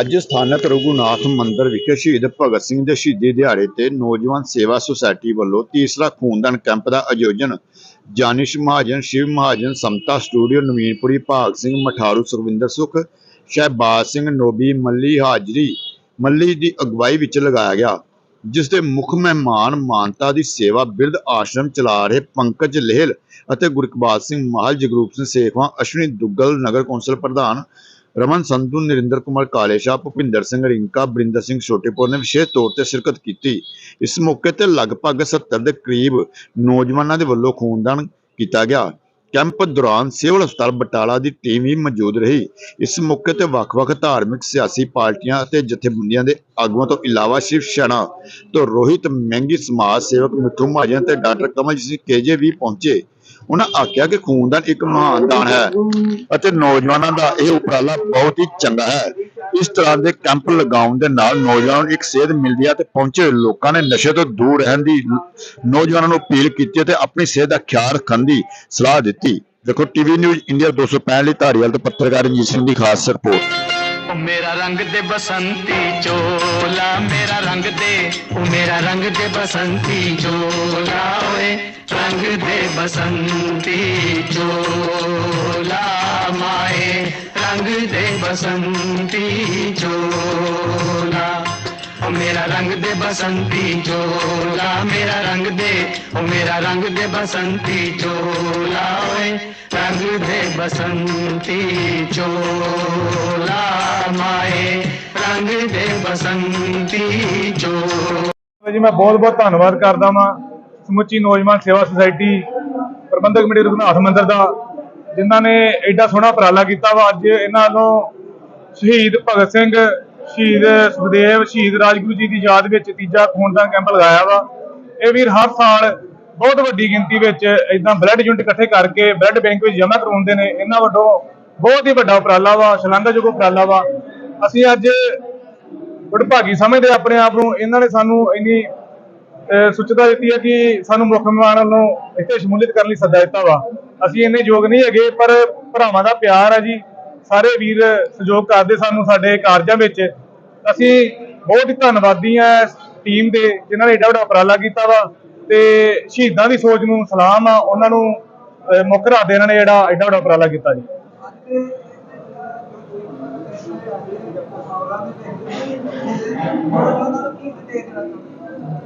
ਅੱਜ ਸਥਾਨਕ ਰਘੁਨਾਥ ਮੰਦਿਰ ਵਿਖੇ ਸ਼ਹੀਦ ਭਗਤ ਸਿੰਘ ਦੇ ਸ਼ਹੀਦੀ ਦਿਹਾੜੇ ਤੇ ਨੌਜਵਾਨ ਸੇਵਾ ਸੁਸਾਇਟੀ ਵੱਲੋਂ ਤੀਸਰਾ ਖੂਨਦਾਨ ਕੈਂਪ ਦਾ ਆਯੋਜਨ ਜਾਨਿਸ਼ ਮਹਾਜਨ, ਸ਼ਿਵ ਮਹਾਜਨ, ਸਮਤਾ ਸਟੂਡੀਓ, ਨਵੀਨਪੁਰੀ ਭਾਗ ਸਿੰਘ, ਮਠਾਰੂ ਸੁਖਵਿੰਦਰ ਸੁਖ, ਸ਼ਹਿਬਾਜ਼ ਸਿੰਘ, ਨੋਬੀ ਮੱਲੀ ਹਾਜਰੀ, ਮੱਲੀ ਦੀ ਅਗਵਾਈ ਵਿੱਚ ਲਗਾਇਆ ਗਿਆ, ਜਿਸ ਦੇ ਮੁੱਖ ਮਹਿਮਾਨ ਮਾਨਤਾ ਦੀ ਸੇਵਾ ਬਿਰਧ ਆਸ਼ਰਮ ਚਲਾ ਰਹੇ ਪੰਕਜ ਲਹਿਲ ਅਤੇ ਗੁਰਕਬਾਲ ਸਿੰਘ ਮਾਹਲ, ਜਗਰੂਪ ਸਿੰਘ ਸੇਖਵਾਂ, ਅਸ਼ਵਨੀ ਦੁੱਗਲ ਨਗਰ ਕੌਂਸਲ ਪ੍ਰਧਾਨ ਰਮਨ ਸੰਧੂ, ਨਰਿੰਦਰ ਕੁਮਾਰ ਕਾਲੇਸ਼ਾ, ਭੁਪਿੰਦਰ ਸਿੰਘ ਰਿੰਕਾ, ਬਰਿੰਦਰ ਸਿੰਘ ਛੋਟੇਪੁਰ ਨੇ ਵਿਸ਼ੇਸ਼ ਤੌਰ ਤੇ ਸ਼ਿਰਕਤ ਕੀਤੀ। ਇਸ ਮੌਕੇ ਤੇ ਲਗਭਗ 70 ਦੇ ਕਰੀਬ ਨੌਜਵਾਨਾਂ ਦੇ ਵੱਲੋਂ ਖੂਨਦਾਨ ਕੀਤਾ ਗਿਆ। ਕੈਂਪ ਦੌਰਾਨ ਸਿਵਲ ਹਸਪਤਾਲ ਬਟਾਲਾ ਦੀ ਟੀਮ ਵੀ ਮੌਜੂਦ ਰਹੀ। ਇਸ ਮੌਕੇ ਤੇ ਵੱਖ-ਵੱਖ ਧਾਰਮਿਕ, ਸਿਆਸੀ ਪਾਰਟੀਆਂ ਅਤੇ ਜਥੇਬੰਦੀਆਂ ਦੇ ਆਗੂਆਂ ਤੋਂ ਇਲਾਵਾ ਸ਼ਿਵ ਸੈਨਾ ਤੋਂ ਰੋਹਿਤ ਮਹਿੰਗੀ ਸਮਾਜ ਸੇਵਕ ਮਿੱਠੂ ਮਹਾਜਨ ਤੇ ਡਾਕਟਰ ਕਮਲ ਸਿੰਘ ਕੇਜੇ ਵੀ ਪਹੁੰਚੇ। ਉਹਨਾਂ ਆਖਿਆ ਕਿ ਖੂਨਦਾਨ ਇੱਕ ਮਹਾਨ ਦਾਨ ਹੈ ਅਤੇ ਨੌਜਵਾਨਾਂ ਦਾ ਇਹ ਉਪਰਾਲਾ ਬਹੁਤ ਹੀ ਚੰਗਾ ਹੈ। ਇਸ ਤਰ੍ਹਾਂ ਦੇ ਕੈਂਪ ਲਗਾਉਣ ਦੇ ਨਾਲ ਨੌਜਵਾਨਾਂ ਨੂੰ ਇੱਕ ਸੇਧ ਮਿਲਦੀ ਹੈ ਤੇ ਪਹੁੰਚੇ ਲੋਕਾਂ ਨੇ ਨਸ਼ੇ ਤੋਂ ਦੂਰ ਰਹਿਣ ਦੀ ਨੌਜਵਾਨਾਂ ਨੂੰ ਅਪੀਲ ਕੀਤੀ ਤੇ ਆਪਣੀ ਸਿਹਤ ਦਾ ਖਿਆਲ ਰੱਖਣ ਦੀ ਸਲਾਹ ਦਿੱਤੀ। ਦੇਖੋ ਟੀਵੀ ਨਿਊਜ਼ ਇੰਡੀਆ 265 ਲਈ ਧਾਰੀਵਾਲ ਤੋਂ ਪੱਤਰਕਾਰ ਰਣਜੀਤ ਸਿੰਘ ਦੀ ਖਾਸ ਰਿਪੋਰਟ। ਉਹ ਮੇਰਾ ਰੰਗ ਦੇ ਬਸੰਤੀ ਚੋਲਾ ਮੇਰਾ ਰੰਗ ਦੇ ਉਹ ਮੇਰਾ ਰੰਗ ਦੇ ਬਸੰਤੀ ਚੋਲਾ ਓਏ ਰੰਗ ਦੇ ਬਸੰਤੀ ਚੋਲਾ ਮਾਏ ਰੰਗ ਦੇ ਰੰਗ ਦੇ ਬਸੰਤੀ ਚੋਲਾ, ਮੇਰਾ ਰੰਗ ਦੇ ਉਹ ਮੇਰਾ ਰੰਗ ਦੇ ਬਸੰਤੀ ਚੋਲਾ ਓਏ। ਰੰਗ ਦੇ ਬਸੰਤੀ ਚੋਲਾ, ਮਾਏ। ਰੰਗ ਦੇ ਬਸੰਤੀ ਚੋਲਾ। ਜੀ, ਮੈਂ ਬਹੁਤ ਬਹੁਤ ਧੰਨਵਾਦ ਕਰਦਾ ਵਾਂ ਸਮੁੱਚੀ ਨੌਜਵਾਨ ਸੇਵਾ ਸੁਸਾਇਟੀ ਪ੍ਰਬੰਧਕ ਕਮੇਟੀ ਰਘੁਨਾਥ ਮੰਦਿਰ ਦਾ, ਜਿਨ੍ਹਾਂ ਨੇ ਐਡਾ ਸੋਹਣਾ ਉਪਰਾਲਾ ਕੀਤਾ ਵਾ। ਅੱਜ ਇਹਨਾਂ ਨੂੰ ਸ਼ਹੀਦ ਭਗਤ ਸਿੰਘ ਸ਼ਹੀਦ ਸੁਖਦੇਵ, ਸ਼ਹੀਦ ਰਾਜਗੁਰੂ ਜੀ ਦੀ ਯਾਦ ਵਿੱਚ ਤੀਜਾ ਖੂਨਦਾਨ ਕੈਂਪ ਲਗਾਇਆ ਵਾ। ਇਹ ਵੀਰ ਹਰ ਸਾਲ ਬਹੁਤ ਵੱਡੀ ਗਿਣਤੀ ਵਿੱਚ ਇਦਾਂ ਬਲੱਡ ਯੂਨਿਟ ਇਕੱਠੇ ਕਰਕੇ ਬਲੱਡ ਬੈਂਕ ਵਿੱਚ ਜਮ੍ਹਾਂ ਕਰਵਾਉਂਦੇ ਨੇ। ਇਹਨਾਂ ਵੱਲੋਂ ਬਹੁਤ ਹੀ ਵੱਡਾ ਉਪਰਾਲਾ ਵਾ ਸ਼ਲਾਘਾਯੋਗ ਉਪਰਾਲਾ ਵਾ। ਅਸੀਂ ਅੱਜ ਵਡਭਾਗੀ ਸਮਝਦੇ ਆਪਣੇ ਆਪ ਨੂੰ। ਇਹਨਾਂ ਨੇ ਸਾਨੂੰ ਇੰਨੀ, ਅਹ, ਸੁਚਤਾ ਦਿੱਤੀ ਹੈ ਕਿ ਸਾਨੂੰ ਮੁੱਖ ਮਹਿਮਾਨ ਵੱਲੋਂ ਇੱਥੇ ਸ਼ਮੂਲੀਅਤ ਕਰਨ ਲਈ ਸੱਦਾ ਦਿੱਤਾ ਵਾ। ਅਸੀਂ ਇੰਨੇ ਯੋਗ ਨਹੀਂ ਹੈਗੇ, ਪਰ ਭਰਾਵਾਂ ਦਾ ਪਿਆਰ ਹੈ ਜੀ। ਸਾਰੇ ਵੀਰ ਸਹਿਯੋਗ ਕਰਦੇ ਸਾਨੂੰ ਸਾਡੇ ਕਾਰਜਾਂ ਵਿੱਚ। ਅਸੀਂ ਬਹੁਤ ਹੀ ਧੰਨਵਾਦੀ ਆ ਟੀਮ ਦੇ, ਜਿਨ੍ਹਾਂ ਨੇ ਏਡਾ ਵੱਡਾ ਉਪਰਾਲਾ ਕੀਤਾ ਵਾ ਤੇ ਸ਼ਹੀਦਾਂ ਦੀ ਸੋਚ ਨੂੰ ਸਲਾਮ ਆ, ਉਹਨਾਂ ਨੂੰ ਮੁੱਖ ਰੱਖਦੇ ਇਹਨਾਂ ਨੇ ਜਿਹੜਾ ਏਡਾ ਵੱਡਾ ਉਪਰਾਲਾ ਕੀਤਾ ਜੀ।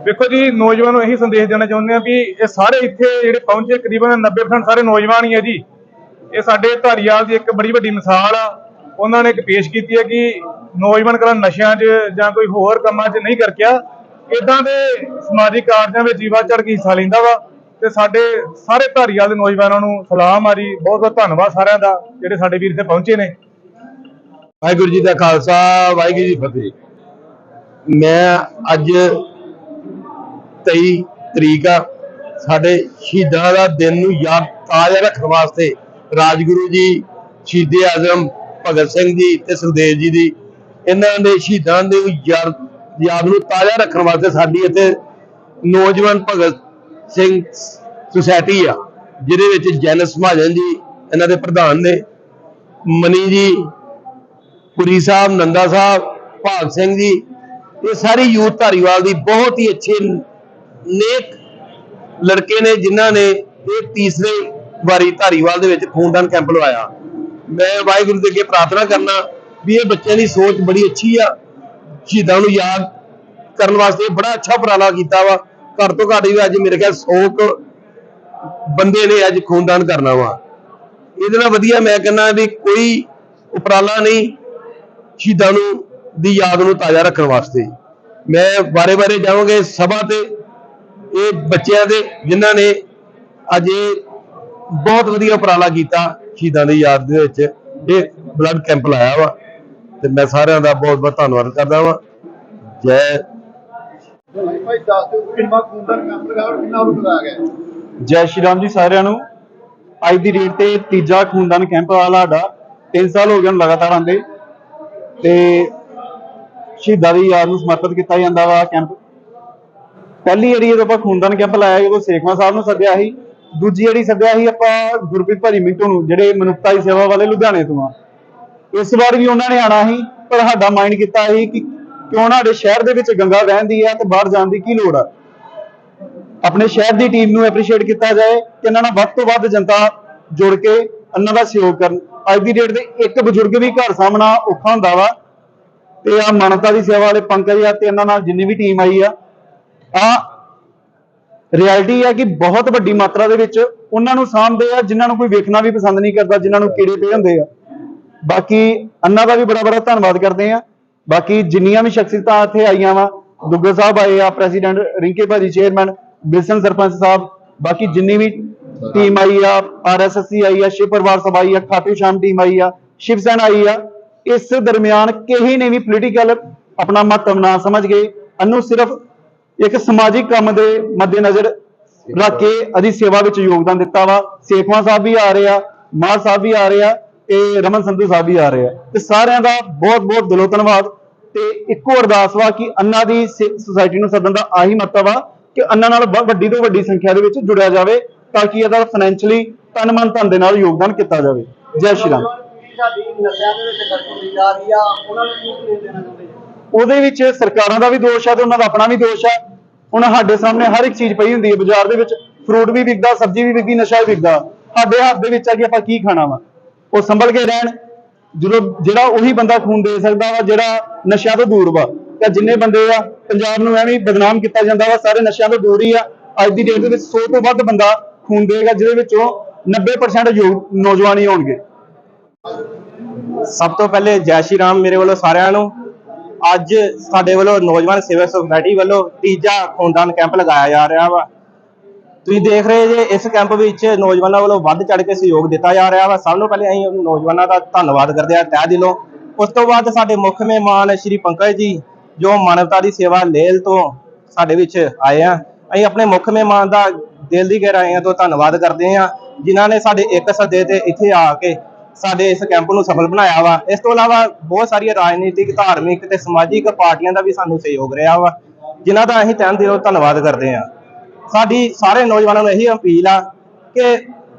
ਵੇਖੋ ਜੀ, ਨੌਜਵਾਨ ਨੂੰ ਇਹੀ ਸੰਦੇਸ਼ ਦੇਣਾ ਚਾਹੁੰਦੇ ਆ ਵੀ ਇਹ ਸਾਰੇ ਇੱਥੇ ਜਿਹੜੇ ਪਹੁੰਚੇ, ਤਕਰੀਬਨ 90% ਸਾਰੇ ਨੌਜਵਾਨ ਹੀ ਆ ਜੀ। ਇਹ ਸਾਡੇ ਧਾਰੀਵਾਲ ਦੀ ਇੱਕ ਬੜੀ ਵੱਡੀ ਮਿਸਾਲ ਆ। ਉਹਨਾਂ ਨੇ ਇੱਕ ਪੇਸ਼ ਕੀਤੀ ਹੈ ਕਿ ਨੌਜਵਾਨ ਕਰਾਂ ਨਸ਼ਿਆਂ 'ਚ ਜਾਂ ਕੋਈ ਹੋਰ ਕੰਮਾਂ 'ਚ ਨਹੀਂ ਕਰਕਿਆ। ਇਦਾਂ ਦੇ ਸਮਾਜਿਕ ਕਾਰਜਾਂ ਵਿੱਚ ਜੀਵਾ ਚੜ ਕੇ ਹਿੱਸਾ ਲੈਂਦਾ ਵਾ ਤੇ ਸਾਡੇ ਸਾਰੇ ਧਾਰੀਵਾਲ ਦੇ ਨੌਜਵਾਨਾਂ ਨੂੰ ਸਲਾਮ ਆ ਜੀ ਬਹੁਤ ਬਹੁਤ ਧੰਨਵਾਦ ਸਾਰਿਆਂ ਦਾ ਜਿਹੜੇ ਸਾਡੇ ਵੀਰ ਇੱਥੇ ਪਹੁੰਚੇ ਨੇ। ਵਾਹਿਗੁਰੂ ਜੀ ਦਾ ਖਾਲਸਾ, ਵਾਹਿਗੁਰੂ ਜੀ ਫਤਿਹ। ਮੈਂ ਅੱਜ 23 ਤਰੀਕ ਆ, ਸਾਡੇ ਸ਼ਹੀਦਾਂ ਦਾ ਦਿਨ ਨੂੰ ਯਾਦ ਤਾਜ਼ਾ ਰੱਖਣ ਵਾਸਤੇ ਰਾਜਗੁਰੂ ਜੀ, ਸ਼ਹੀਦੇ ਆਜ਼ਮ ਭਗਤ ਸਿੰਘ ਜੀ ਤੇ ਸੁਖਦੇਵ ਜੀ ਦੀ, ਇਹਨਾਂ ਦੇ ਸ਼ਹੀਦਾਂ ਦੇ ਯਾਦ ਨੂੰ ਤਾਜ਼ਾ ਰੱਖਣ ਵਾਸਤੇ ਸਾਡੀ ਇੱਥੇ ਨੌਜਵਾਨ ਭਗਤ ਸਿੰਘ ਸੁਸਾਇਟੀ ਆ, ਜਿਹਦੇ ਵਿੱਚ ਜੈਨਸ ਮਹਾਜਨ ਜੀ, ਇਹਨਾਂ ਦੇ ਪ੍ਰਧਾਨ ਨੇ, ਮਨੀ ਜੀ, ਪੁਰੀ ਸਾਹਿਬ, ਨੰਦਾ ਸਾਹਿਬ, ਭਾਗ ਸਿੰਘ ਜੀ, ਇਹ ਸਾਰੀ ਯੂਥ ਧਾਰੀਵਾਲ ਦੀ ਬਹੁਤ ਹੀ ਅੱਛੇ ਨੇਕ ਲੜਕੇ ਨੇ, ਜਿਨ੍ਹਾਂ ਨੇ ਇਹ ਤੀਸਰੇ ਵਾਰੀ ਧਾਰੀਵਾਲ ਦੇ ਵਿੱਚ ਖੂਨਦਾਨ ਕੈਂਪ ਲਵਾਇਆ। ਮੈਂ ਵਾਹਿਗੁਰੂ ਦੇ ਅੱਗੇ ਪ੍ਰਾਰਥਨਾ ਕਰਨਾ ਵੀ ਇਹ ਬੱਚਿਆਂ ਦੀ ਸੋਚ ਬੜੀ ਅੱਛੀ ਆ। ਸ਼ਹੀਦਾਂ ਨੂੰ ਯਾਦ ਕਰਨ ਵਾਸਤੇ ਬੜਾ ਅੱਛਾ ਉਪਰਾਲਾ ਕੀਤਾ ਵਾ। ਘੱਟ ਤੋਂ ਘੱਟ ਵੀ ਅੱਜ ਮੇਰੇ ਖਿਆਲ 100 ਕੁ ਬੰਦੇ ਨੇ ਅੱਜ ਖੂਨਦਾਨ ਕਰਨਾ ਵਾ। ਇਹਦੇ ਨਾਲ ਵਧੀਆ ਮੈਂ ਕਹਿੰਦਾ ਵੀ ਕੋਈ ਉਪਰਾਲਾ ਨਹੀਂ ਸ਼ਹੀਦਾਂ ਨੂੰ ਦੀ ਯਾਦ ਨੂੰ ਤਾਜ਼ਾ ਰੱਖਣ ਵਾਸਤੇ। ਮੈਂ ਬਾਰੇ-ਬਾਰੇ ਜਾਵਾਂਗੇ ਸਭਾ ਤੇ, ਇਹ ਬੱਚਿਆਂ ਦੇ ਜਿਨ੍ਹਾਂ ਨੇ ਅੱਜ ਬਹੁਤ ਵਧੀਆ ਉਪਰਾਲਾ ਕੀਤਾ। ਸ਼ਹੀਦਾਂ ਦੀ ਯਾਦ ਦੇ ਵਿੱਚ ਇਹ ਬਲੱਡ ਕੈਂਪ ਲਾਇਆ ਵਾ ਤੇ ਮੈਂ ਸਾਰਿਆਂ ਦਾ ਬਹੁਤ-ਬਹੁਤ ਧੰਨਵਾਦ ਕਰਦਾ ਵਾਂ। ਜੈ ਭਾਈ ਦੱਸ ਦਿਓ ਕਿੰਨਾ ਖੂਨਦਾਨ ਕੈਂਪ ਲਗਾਇਆ ਔਰ ਕਿੰਨਾ ਰੁਪਏ ਲਗਾਇਆ ਗਿਆ ਜੈ ਸ਼੍ਰੀ ਰਾਮ ਜੀ ਸਾਰਿਆਂ ਨੂੰ। ਅੱਜ ਦੀ ਡੇਟ ਤੇ ਤੀਜਾ ਖੂਨਦਾਨ ਕੈਂਪ ਵਾਲਾ ਸਾਡਾ। 3 ਸਾਲ ਹੋ ਗਏ ਹਨ ਲਗਾਤਾਰ ਆਂਦੇ ਤੇ ਸ਼ਹੀਦਾਂ ਦੀ ਯਾਦ ਨੂੰ ਸਮਰਪਿਤ ਕੀਤਾ ਜਾਂਦਾ ਵਾ ਕੈਂਪ ਪਹਿਲੀ ਵਾਰੀ ਜਦੋਂ ਆਪਾਂ ਖੂਨਦਾਨ ਕੈਂਪ ਲਾਇਆ ਜਦੋਂ ਸੇਖਵਾਂ ਸਾਹਿਬ ਨੂੰ ਸੱਦਿਆ ਸੀ। ਦੂਜੀ ਵਾਰੀ ਸੱਦਿਆ ਸੀ ਆਪਾਂ ਗੁਰਪ੍ਰੀਤ ਭਾਜੀ ਮਿੰਟੂ ਨੂੰ, ਜਿਹੜੇ ਮਨੁੱਖਤਾ ਦੀ ਸੇਵਾ ਵਾਲੇ ਲੁਧਿਆਣੇ ਤੋਂ ਆ। ਇਸ ਵਾਰ ਵੀ ਉਹਨਾਂ ਨੇ ਆਣਾ ਸੀ, ਪਰ ਸਾਡਾ ਮਾਈਂਡ ਕੀਤਾ ਸੀ ਕਿ ਕਿਉਂ ਨਾ ਸਾਡੇ ਸ਼ਹਿਰ ਦੇ ਵਿੱਚ ਗੰਗਾ ਵਹਿੰਦੀ ਹੈ ਤੇ ਬਾਹਰ ਜਾਣ ਦੀ ਕੀ ਲੋੜ ਆ। ਆਪਣੇ ਸ਼ਹਿਰ ਦੀ ਟੀਮ ਨੂੰ ਐਪਰੀਸ਼ੀਏਟ ਕੀਤਾ ਜਾਏ ਕਿ ਇਹਨਾਂ ਨਾਲ ਵੱਧ ਤੋਂ ਵੱਧ ਜਨਤਾ ਜੁੜ ਕੇ ਇਹਨਾਂ ਦਾ ਸਹਿਯੋਗ ਕਰਨ। ਅੱਜ ਦੀ ਡੇਟ ਦੇ ਇੱਕ ਬਜ਼ੁਰਗ ਵੀ ਘਰ ਸਾਹਮਣਾ ਔਖਾ ਹੁੰਦਾ ਵਾ ਤੇ ਆ ਮਾਨਵਤਾ ਦੀ ਸੇਵਾ ਵਾਲੇ ਪੰਕਜ ਆ ਤੇ ਇਹਨਾਂ ਨਾਲ ਜਿੰਨੀ ਵੀ ਟੀਮ ਆਈ ਆ ਆ ਰਿਐਲਿਟੀ ਹੈ ਕਿ ਬਹੁਤ ਵੱਡੀ ਮਾਤਰਾ ਦੇ ਵਿੱਚ ਉਹਨਾਂ ਨੂੰ ਸਾਂਭਦੇ ਆ, ਜਿਨ੍ਹਾਂ ਨੂੰ ਕੋਈ ਵੇਖਣਾ ਵੀ ਪਸੰਦ ਨਹੀਂ ਕਰਦਾ, ਜਿਨ੍ਹਾਂ ਨੂੰ ਕੀੜੇ ਪਏ ਹੁੰਦੇ ਆ। ਬਾਕੀ ਅੰਨਾ ਦਾ ਵੀ ਬੜਾ ਬੜਾ ਧੰਨਵਾਦ ਕਰਦੇ ਆ। ਬਾਕੀ ਜਿੰਨੀਆਂ ਵੀ ਸ਼ਖਸੀਅਤਾਂ ਇੱਥੇ ਆਈਆਂ ਵਾ, ਦੁੱਗਲ ਸਾਹਿਬ ਆਏ ਆ ਪ੍ਰੈਜ਼ੀਡੈਂਟ ਰਿੰਕੇ ਭਾਜੀ, ਚੇਅਰਮੈਨ, ਬਿਲਸਨ ਸਰਪੰਚ ਸਾਹਿਬ, ਬਾਕੀ ਜਿੰਨੀ ਵੀ ਟੀਮ ਆਈ ਆ ਆਰਐਸਐਸਸੀ ਆਈ ਆ, ਸ਼ਿਵ ਪਰਿਵਾਰ ਸਭਾ ਆਈ ਆ ਖਾਟੂ ਸ਼ਾਮ ਟੀਮ ਆਈ ਆ, ਸ਼ਿਵ ਸੈਨਾ ਆਈ ਆ, ਇਸ ਦਰਮਿਆਨ ਕਿਸੇ ਨੇ ਵੀ ਪੋਲੀਟੀਕਲ ਆਪਣਾ ਮਹੱਤਵ ਨਾ ਸਮਝ ਕੇ ਇਹਨੂੰ ਸਿਰਫ ਇੱਕ ਸਮਾਜਿਕ ਕੰਮ ਦੇ ਮੱਦੇਨਜ਼ਰ ਰੱਖ ਕੇ ਅਦੀ ਸੇਵਾ ਵਿੱਚ ਯੋਗਦਾਨ ਦਿੱਤਾ ਵਾ। ਸੇਖਵਾਂ ਸਾਹਿਬ ਵੀ ਆ ਰਹੇ ਆ ਮਾਰ ਸਾਹਿਬ ਵੀ ਆ ਰਹੇ ਆ ਤੇ ਰਮਨ ਸੰਧੂ ਸਾਹਿਬ ਵੀ ਆ ਰਹੇ ਆ। ਤੇ ਸਾਰਿਆਂ ਦਾ ਬਹੁਤ ਬਹੁਤ ਦਿਲੋਂ ਧੰਨਵਾਦ। ਤੇ ਇੱਕੋ ਅਰਦਾਸ ਵਾ ਕਿ ਅੰਨਾ ਦੀ ਸੁਸਾਇਟੀ ਨੂੰ ਸੱਦਣ ਦਾ ਆਹੀ ਮਤਲਬ ਆ ਕਿ ਅੰਨਾ ਨਾਲ ਵੱਡੀ ਤੋਂ ਵੱਡੀ ਸੰਖਿਆ ਦੇ ਵਿੱਚ ਜੁੜਿਆ ਜਾਵੇ ਤਾਂ ਕਿ ਇਹਦਾ ਫਾਈਨੈਂਸ਼ਲੀ ਤਨ ਮਨ ਧਨ ਦੇ ਨਾਲ ਯੋਗਦਾਨ ਕੀਤਾ ਜਾਵੇ। ਜੈ ਸ਼੍ਰੀ ਰਾਮ। ਆ ਉਹਦੇ ਵਿੱਚ ਸਰਕਾਰਾਂ ਦਾ ਵੀ ਦੋਸ਼ ਹੈ ਤੇ ਉਹਨਾਂ ਦਾ ਆਪਣਾ ਵੀ ਦੋਸ਼ ਹੈ ਹੁਣ ਸਾਡੇ ਸਾਹਮਣੇ ਹਰ ਇੱਕ ਚੀਜ਼ ਪਈ ਹੁੰਦੀ ਹੈ ਬਾਜ਼ਾਰ ਦੇ ਵਿੱਚ। ਫਰੂਟ ਵੀ ਵਿਕਦਾ, ਸਬਜ਼ੀ ਵੀ ਵਿਕਦੀ, ਨਸ਼ਾ ਵੀ ਵਿਕਦਾ। ਸਾਡੇ ਹੱਥ ਦੇ ਵਿੱਚ ਆ ਕਿ ਆਪਾਂ ਕੀ ਖਾਣਾ ਵਾ? ਉਹ ਸੰਭਲ ਕੇ ਰਹਿਣ। ਜਦੋਂ ਜਿਹੜਾ ਉਹੀ ਬੰਦਾ ਖੂਨ ਦੇ ਸਕਦਾ ਵਾ, ਜਿਹੜਾ ਨਸ਼ਿਆਂ ਤੋਂ ਦੂਰ ਵਾ। ਤਾਂ ਜਿੰਨੇ ਬੰਦੇ ਆ, ਪੰਜਾਬ ਨੂੰ ਐਵੇਂ ਬਦਨਾਮ ਕੀਤਾ ਜਾਂਦਾ ਵਾ, ਸਾਰੇ ਨਸ਼ਿਆਂ ਤੋਂ ਦੂਰ ਹੀ ਆ। ਅੱਜ ਦੀ ਡੇਟ ਦੇ ਵਿੱਚ 100 ਤੋਂ ਵੱਧ ਬੰਦਾ ਖੂਨ ਦੇਗਾ ਜਿਹਦੇ ਵਿੱਚੋਂ 90% ਯੋਗ ਨੌਜਵਾਨ ਹੀ ਹੋਣਗੇ। ਸਭ ਤੋਂ ਪਹਿਲੇ ਜੈ ਸ਼੍ਰੀ ਰਾਮ ਮੇਰੇ ਵੱਲੋਂ ਸਾਰਿਆਂ ਨੂੰ ਅੱਜ ਸਾਡੇ ਵੱਲੋਂ ਨੌਜਵਾਨ ਸੇਵਾ ਸੁਸਾਇਟੀ ਵੱਲੋਂ ਤੀਜਾ ਖੂਨਦਾਨ ਕੈਂਪ ਲਗਾਇਆ ਜਾ ਰਿਹਾ ਵਾ। ਤੁਸੀਂ ਦੇਖ ਰਹੇ ਜੇ ਇਸ ਕੈਂਪ ਵਿੱਚ ਨੌਜਵਾਨਾਂ ਵੱਲੋਂ ਵੱਧ ਚੜ ਕੇ ਸਹਿਯੋਗ ਦਿੱਤਾ ਜਾ ਰਿਹਾ ਵਾ। ਸਭ ਤੋਂ ਪਹਿਲੇ ਅਸੀਂ ਨੌਜਵਾਨਾਂ ਦਾ ਧੰਨਵਾਦ ਕਰਦੇ ਹਾਂ, ਤਹਿ ਦਿਲੋਂ। ਉਸ ਤੋਂ ਬਾਅਦ ਸਾਡੇ ਮੁੱਖ ਮਹਿਮਾਨ ਸ਼੍ਰੀ ਪੰਕਜ ਜੀ, ਜੋ ਮਾਨਵਤਾ ਦੀ ਸੇਵਾ ਲੇਲ ਤੋਂ ਸਾਡੇ ਵਿੱਚ ਆਏ ਆ। ਅਸੀਂ ਆਪਣੇ ਮੁੱਖ ਮਹਿਮਾਨ ਦਾ ਦਿਲ ਦੀ ਗਹਿਰਾਈਆਂ ਤੋਂ ਧੰਨਵਾਦ ਕਰਦੇ ਹਾਂ, ਜਿਨ੍ਹਾਂ ਨੇ ਸਾਡੇ ਇੱਕ ਸੱਦੇ ਤੇ ਇੱਥੇ ਆ ਕੇ ਸਾਡੇ ਇਸ ਕੈਂਪ ਨੂੰ ਸਫਲ ਬਣਾਇਆ ਵਾ। ਇਸ ਤੋਂ ਇਲਾਵਾ ਬਹੁਤ ਸਾਰੀਆਂ ਰਾਜਨੀਤਿਕ, ਧਾਰਮਿਕ ਤੇ ਸਮਾਜਿਕ ਪਾਰਟੀਆਂ ਦਾ ਵੀ ਸਾਨੂੰ ਸਹਿਯੋਗ ਰਿਹਾ ਵਾ, ਜਿਨ੍ਹਾਂ ਦਾ ਅਸੀਂ ਤਹਿ ਦਿਲੋਂ ਧੰਨਵਾਦ ਕਰਦੇ ਹਾਂ। ਸਾਡੀ ਸਾਰੇ ਨੌਜਵਾਨਾਂ ਨੂੰ ਇਹੀ ਅਪੀਲ ਆ ਕਿ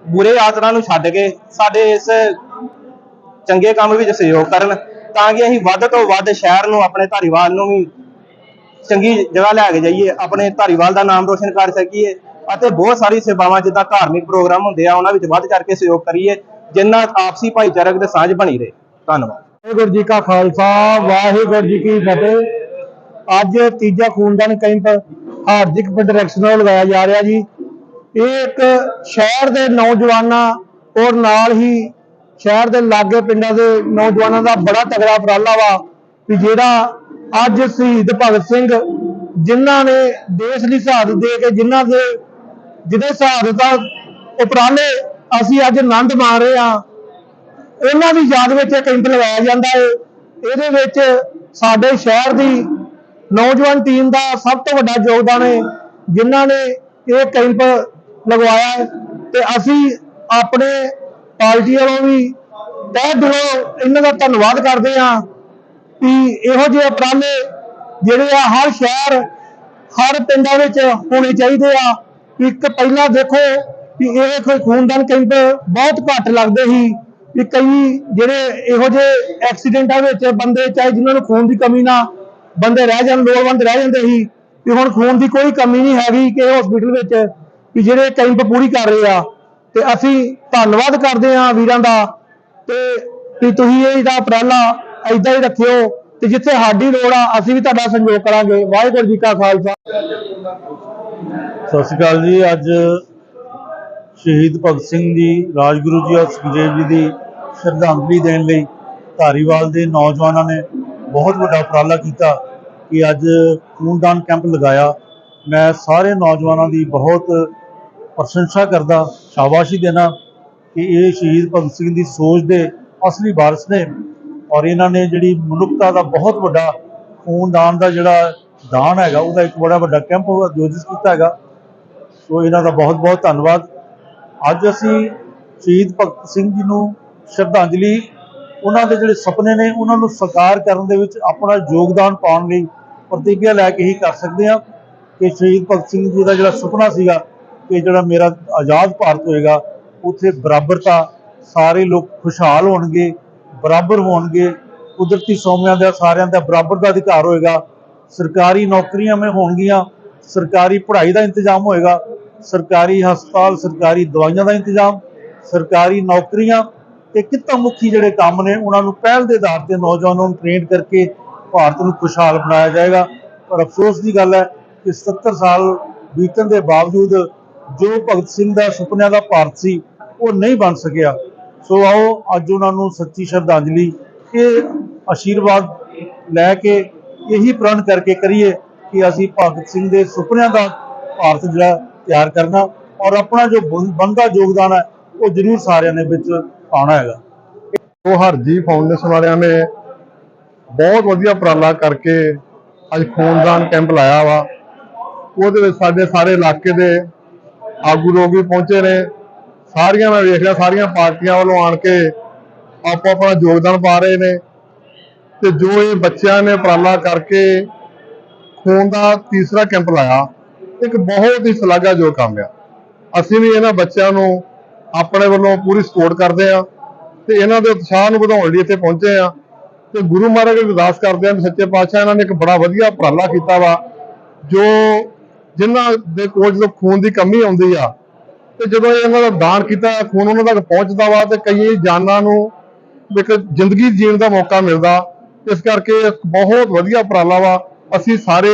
ਬੁਰੇ ਆਚਰਣਾਂ ਨੂੰ ਛੱਡ ਕੇ ਸਾਡੇ ਇਸ ਚੰਗੇ ਕੰਮ ਵਿੱਚ ਸਹਿਯੋਗ ਕਰਨ, ਤਾਂ ਕਿ ਅਸੀਂ ਵੱਧ ਤੋਂ ਵੱਧ ਸ਼ਹਿਰ ਨੂੰ, ਆਪਣੇ ਧਾਰੀਵਾਲ ਨੂੰ ਵੀ ਚੰਗੀ ਜਗ੍ਹਾ ਲੈ ਕੇ ਜਾਈਏ, ਆਪਣੇ ਧਾਰੀਵਾਲ ਦਾ ਨਾਮ ਰੋਸ਼ਨ ਕਰ ਸਕੀਏ ਅਤੇ ਬਹੁਤ ਸਾਰੀ ਸੇਵਾਵਾਂ ਜਿੱਦਾਂ ਧਾਰਮਿਕ ਪ੍ਰੋਗਰਾਮ ਹੁੰਦੇ ਆ, ਉਹਨਾਂ ਵਿੱਚ ਵੱਧ ਕਰਕੇ ਸਹਿਯੋਗ ਕਰੀਏ। ਜਿੰਨਾ ਆਪਸੀ ਭਾਈਚਾਰਕ ਤੇ ਸਾਂਝ ਬਣੀ ਰਹੇ। ਧੰਨਵਾਦ। ਵਾਹਿਗੁਰੂ ਜੀ ਕਾ ਖਾਲਸਾ, ਵਾਹਿਗੁਰੂ ਜੀ ਕੀ ਫਤਿਹ। ਅੱਜ ਤੀਜਾ ਖੂਨਦਾਨ ਕੈਂਪ ਹਾਰਦਿਕ ਡਾਇਰੈਕਸ਼ਨ ਨਾਲ ਲਗਾਇਆ ਜਾ ਰਿਹਾ ਜੀ। ਇਹ ਇੱਕ ਸ਼ਹਿਰ ਦੇ ਨੌਜਵਾਨਾਂ ਔਰ ਨਾਲ ਹੀ ਸ਼ਹਿਰ ਦੇ ਲਾਗੇ ਪਿੰਡਾਂ ਦੇ ਨੌਜਵਾਨਾਂ ਦਾ ਬੜਾ ਤਗੜਾ ਉਪਰਾਲਾ ਵਾ ਕਿ ਜਿਹੜਾ ਅੱਜ ਸ਼ਹੀਦ ਭਗਤ ਸਿੰਘ ਜਿਨ੍ਹਾਂ ਨੇ ਦੇਸ਼ ਦੀ ਸ਼ਹਾਦਤ ਦੇ ਕੇ, ਜਿਨ੍ਹਾਂ ਦੇ ਜਿਹਦੇ ਸ਼ਹਾਦਤ ਦਾ ਉਪਰਾਲੇ ਅਸੀਂ ਅੱਜ ਆਨੰਦ ਮਾਣ ਰਹੇ ਹਾਂ। ਉਹਨਾਂ ਦੀ ਯਾਦ ਵਿੱਚ ਇਹ ਕੈਂਪ ਲਗਾਇਆ ਜਾਂਦਾ ਹੈ ਇਹਦੇ ਵਿੱਚ ਸਾਡੇ ਸ਼ਹਿਰ ਦੀ ਨੌਜਵਾਨ ਟੀਮ ਦਾ ਸਭ ਤੋਂ ਵੱਡਾ ਯੋਗਦਾਨ ਹੈ ਜਿਨ੍ਹਾਂ ਨੇ ਇਹ ਕੈਂਪ ਲਗਵਾਇਆ ਹੈ ਤੇ ਅਸੀਂ ਆਪਣੇ ਪਾਰਟੀ ਵੱਲੋਂ ਵੀ ਤਹਿ ਦਿਲੋਂ ਇਹਨਾਂ ਦਾ ਧੰਨਵਾਦ ਕਰਦੇ ਹਾਂ ਕਿ ਇਹੋ ਜਿਹੇ ਉਪਰਾਲੇ ਜਿਹੜੇ ਆ ਹਰ ਸ਼ਹਿਰ, ਹਰ ਪਿੰਡਾਂ ਵਿੱਚ ਹੋਣੇ ਚਾਹੀਦੇ ਆ। ਇੱਕ ਪਹਿਲਾਂ ਦੇਖੋ ਕਿ ਇਹ ਕੋਈ ਖੂਨਦਾਨ ਕੈਂਪ ਬਹੁਤ ਘੱਟ ਲੱਗਦੇ ਸੀ ਵੀ ਕਈ ਜਿਹੜੇ ਇਹੋ ਜਿਹੇ ਐਕਸੀਡੈਂਟਾਂ ਵਿੱਚ ਬੰਦੇ, ਚਾਹੇ ਜਿਨ੍ਹਾਂ ਨੂੰ ਖੂਨ ਦੀ ਕਮੀ ਨਾ ਬੰਦੇ ਰਹਿ ਜਾਣ, ਲੋੜਵੰਦ ਰਹਿ ਜਾਂਦੇ ਸੀ ਕਿ ਹੁਣ ਖੂਨ ਦੀ ਕੋਈ ਕਮੀ ਨਹੀਂ ਹੈਗੀ ਕਿ ਹਸਪੀਟਲ ਵਿੱਚ ਕਿ ਜਿਹੜੇ ਕੈਂਪ ਪੂਰੀ ਕਰ ਰਹੇ ਆ। ਤੇ ਅਸੀਂ ਧੰਨਵਾਦ ਕਰਦੇ ਹਾਂ ਵੀਰਾਂ ਦਾ ਤੇ ਵੀ ਤੁਸੀਂ ਇਹ ਜਿਹੜਾ ਉਪਰਾਲਾ ਏਦਾਂ ਹੀ ਰੱਖਿਓ ਤੇ ਜਿੱਥੇ ਸਾਡੀ ਲੋੜ ਆ, ਅਸੀਂ ਵੀ ਤੁਹਾਡਾ ਸਹਿਯੋਗ ਕਰਾਂਗੇ। ਵਾਹਿਗੁਰੂ ਜੀ ਕਾ ਖਾਲਸਾ। ਸਤਿ ਸ਼੍ਰੀ ਅਕਾਲ ਜੀ। ਅੱਜ ਸ਼ਹੀਦ ਭਗਤ ਸਿੰਘ ਜੀ, ਰਾਜਗੁਰੂ ਜੀ ਔਰ ਸੁਖਦੇਵ ਜੀ ਦੀ ਸ਼ਰਧਾਂਜਲੀ ਦੇਣ ਲਈ ਧਾਰੀਵਾਲ ਦੇ ਨੌਜਵਾਨਾਂ ਨੇ ਬਹੁਤ ਵੱਡਾ ਉਪਰਾਲਾ ਕੀਤਾ ਕਿ ਅੱਜ ਖੂਨਦਾਨ ਕੈਂਪ ਲਗਾਇਆ। ਮੈਂ ਸਾਰੇ ਨੌਜਵਾਨਾਂ ਦੀ ਬਹੁਤ ਪ੍ਰਸ਼ੰਸਾ ਕਰਦਾ, ਸ਼ਾਬਾਸ਼ੀ ਦੇਣਾ ਕਿ ਇਹ ਸ਼ਹੀਦ ਭਗਤ ਸਿੰਘ ਦੀ ਸੋਚ ਦੇ ਅਸਲੀ ਵਾਰਸ ਨੇ ਔਰ ਇਹਨਾਂ ਨੇ ਜਿਹੜੀ ਮਨੁੱਖਤਾ ਦਾ ਬਹੁਤ ਵੱਡਾ ਖੂਨਦਾਨ ਦਾ ਜਿਹੜਾ ਦਾਨ ਹੈਗਾ, ਉਹਦਾ ਇੱਕ ਬੜਾ ਵੱਡਾ ਕੈਂਪ ਆਯੋਜਿਤ ਕੀਤਾ ਹੈਗਾ। ਸੋ ਇਹਨਾਂ ਦਾ ਬਹੁਤ ਬਹੁਤ ਧੰਨਵਾਦ। ਅੱਜ ਅਸੀਂ ਸ਼ਹੀਦ ਭਗਤ ਸਿੰਘ ਜੀ ਨੂੰ ਸ਼ਰਧਾਂਜਲੀ, ਉਹਨਾਂ ਦੇ ਜਿਹੜੇ ਸੁਪਨੇ ਨੇ, ਉਹਨਾਂ ਨੂੰ ਸਾਕਾਰ ਕਰਨ ਦੇ ਵਿੱਚ ਆਪਣਾ ਯੋਗਦਾਨ ਪਾਉਣ ਲਈ ਪ੍ਰਤੀਗਿਆ ਲੈ ਕੇ ਹੀ ਕਰ ਸਕਦੇ ਹਾਂ ਕਿ ਸ਼ਹੀਦ ਭਗਤ ਸਿੰਘ ਜੀ ਦਾ ਜਿਹੜਾ ਸੁਪਨਾ ਸੀਗਾ ਕਿ ਜਿਹੜਾ ਮੇਰਾ ਆਜ਼ਾਦ ਭਾਰਤ ਹੋਏਗਾ, ਉੱਥੇ ਬਰਾਬਰਤਾ, ਸਾਰੇ ਲੋਕ ਖੁਸ਼ਹਾਲ ਹੋਣਗੇ, ਬਰਾਬਰ ਹੋਣਗੇ, ਕੁਦਰਤੀ ਸੋਮਿਆਂ ਦਾ, ਸਾਰਿਆਂ ਦਾ ਬਰਾਬਰ ਦਾ ਅਧਿਕਾਰ ਹੋਏਗਾ, ਸਰਕਾਰੀ ਨੌਕਰੀਆਂ ਮੇ ਹੋਣਗੀਆਂ, ਸਰਕਾਰੀ ਪੜ੍ਹਾਈ ਦਾ ਇੰਤਜ਼ਾਮ ਹੋਏਗਾ ਸਰਕਾਰੀ ਹਸਪਤਾਲ, ਸਰਕਾਰੀ ਦਵਾਈਆਂ ਦਾ ਇੰਤਜ਼ਾਮ, ਸਰਕਾਰੀ ਨੌਕਰੀਆਂ ਤੇ ਕਿੱਤਾ ਮੁਖੀ ਜਿਹੜੇ ਕੰਮ ਨੇ, ਉਹਨਾਂ ਨੂੰ ਪਹਿਲ ਦੇ ਆਧਾਰ ਤੇ ਨੌਜਵਾਨਾਂ ਨੂੰ ਟ੍ਰੇਨ ਕਰਕੇ ਭਾਰਤ ਨੂੰ ਖੁਸ਼ਹਾਲ ਬਣਾਇਆ ਜਾਏਗਾ। ਪਰ ਅਫਸੋਸ ਦੀ ਗੱਲ ਹੈ ਕਿ 70 ਸਾਲ ਬੀਤਣ ਦੇ ਬਾਵਜੂਦ ਜੋ ਭਗਤ ਸਿੰਘ ਦਾ ਸੁਪਨਿਆਂ ਦਾ ਭਾਰਤ ਸੀ, ਉਹ ਨਹੀਂ ਬਣ ਸਕਿਆ। ਸੋ ਆਓ, ਅੱਜ ਉਹਨਾਂ ਨੂੰ ਸੱਚੀ ਸ਼ਰਧਾਂਜਲੀ ਇਹ ਆਸ਼ੀਰਵਾਦ ਲੈ ਕੇ ਇਹੀ ਪ੍ਰਣ ਕਰਕੇ ਕਰੀਏ ਕਿ ਅਸੀਂ ਭਗਤ ਸਿੰਘ ਦੇ ਸੁਪਨਿਆਂ ਦਾ ਭਾਰਤ ਜਿਹੜਾ ਤਿਆਰ ਕਰਨਾ ਔਰ ਆਪਣਾ ਜੋ ਬਣ- ਬਣਦਾ ਯੋਗਦਾਨ ਹੈ, ਉਹ ਜ਼ਰੂਰ ਸਾਰਿਆਂ ਦੇ ਵਿੱਚ ਪਾਉਣਾ ਹੈਗਾ। ਉਹ ਹਰਜੀ ਫਾਊਂਡੇਸ਼ਨ ਵਾਲਿਆਂ ਨੇ ਬਹੁਤ ਵਧੀਆ ਉਪਰਾਲਾ ਕਰਕੇ ਅੱਜ ਖੂਨਦਾਨ ਕੈਂਪ ਲਾਇਆ ਵਾ। ਉਹਦੇ ਵਿੱਚ ਸਾਡੇ ਸਾਰੇ ਇਲਾਕੇ ਦੇ ਆਗੂ ਲੋਕ ਵੀ ਪਹੁੰਚੇ ਨੇ। ਸਾਰੀਆਂ ਮੈਂ ਵੇਖ ਲਿਆ ਸਾਰੀਆਂ ਪਾਰਟੀਆਂ ਵੱਲੋਂ ਆਣ ਕੇ ਆਪੋ ਆਪਣਾ ਯੋਗਦਾਨ ਪਾ ਰਹੇ ਨੇ। ਤੇ ਜੋ ਇਹ ਬੱਚਿਆਂ ਨੇ ਉਪਰਾਲਾ ਕਰਕੇ ਖੂਨ ਦਾ ਤੀਸਰਾ ਕੈਂਪ ਲਾਇਆ। ਇੱਕ ਬਹੁਤ ਹੀ ਸ਼ਲਾਘਾਯੋਗ ਕੰਮ ਆ। ਅਸੀਂ ਵੀ ਇਹਨਾਂ ਬੱਚਿਆਂ ਨੂੰ ਆਪਣੇ ਵੱਲੋਂ ਪੂਰੀ ਸਪੋਰਟ ਕਰਦੇ ਆ ਤੇ ਇਹਨਾਂ ਦੇ ਉਤਸ਼ਾਹ ਨੂੰ ਵਧਾਉਣ ਲਈ ਇੱਥੇ ਪਹੁੰਚੇ ਆ ਤੇ ਗੁਰੂ ਮਹਾਰਾਜ ਨੂੰ ਅਰਦਾਸ ਕਰਦੇ ਆ ਵੀ ਸੱਚੇ ਪਾਤਸ਼ਾਹ ਇਹਨਾਂ ਨੇ ਇੱਕ ਬੜਾ ਵਧੀਆ ਉਪਰਾਲਾ ਕੀਤਾ ਵਾ, ਜੋ ਜਿਨ੍ਹਾਂ ਦੇ ਕੋਲ ਜਦੋਂ ਖੂਨ ਦੀ ਕਮੀ ਆਉਂਦੀ ਆ, ਤੇ ਜਦੋਂ ਇਹਨਾਂ ਦਾ ਦਾਨ ਕੀਤਾ, ਖੂਨ ਉਹਨਾਂ ਤੱਕ ਪਹੁੰਚਦਾ ਵਾ ਤੇ ਕਈ ਜਾਨਾਂ ਨੂੰ ਇੱਕ ਜ਼ਿੰਦਗੀ ਜੀਣ ਦਾ ਮੌਕਾ ਮਿਲਦਾ। ਇਸ ਕਰਕੇ ਬਹੁਤ ਵਧੀਆ ਉਪਰਾਲਾ ਵਾ। ਅਸੀਂ ਸਾਰੇ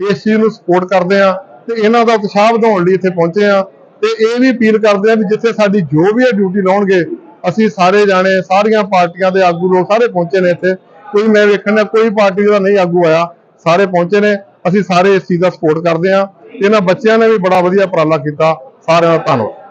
ਇਸ ਚੀਜ਼ ਨੂੰ ਸਪੋਰਟ ਕਰਦੇ ਆ ਤੇ ਇਹਨਾਂ ਦਾ ਉਤਸ਼ਾਹ ਵਧਾਉਣ ਲਈ ਇੱਥੇ ਪਹੁੰਚੇ ਆ ਤੇ ਇਹ ਵੀ ਅਪੀਲ ਕਰਦੇ ਆ ਵੀ ਜਿੱਥੇ ਸਾਡੀ ਜੋ ਵੀ ਇਹ ਡਿਊਟੀ ਲਾਉਣਗੇ, ਅਸੀਂ ਸਾਰੇ ਜਾਣੇ, ਸਾਰੀਆਂ ਪਾਰਟੀਆਂ ਦੇ ਆਗੂ ਲੋਕ ਸਾਰੇ ਪਹੁੰਚੇ ਨੇ ਇੱਥੇ। ਕੋਈ ਮੈਂ ਵੇਖਣ ਦਾ, ਕੋਈ ਪਾਰਟੀ ਦਾ ਨਹੀਂ ਆਗੂ ਆਇਆ, ਸਾਰੇ ਪਹੁੰਚੇ ਨੇ। ਅਸੀਂ ਸਾਰੇ ਇਸ ਚੀਜ਼ ਦਾ ਸਪੋਰਟ ਕਰਦੇ ਆ ਇਹਨਾਂ ਬੱਚਿਆਂ ਨੇ ਵੀ ਬੜਾ ਵਧੀਆ ਉਪਰਾਲਾ ਕੀਤਾ। ਸਾਰਿਆਂ ਦਾ ਧੰਨਵਾਦ।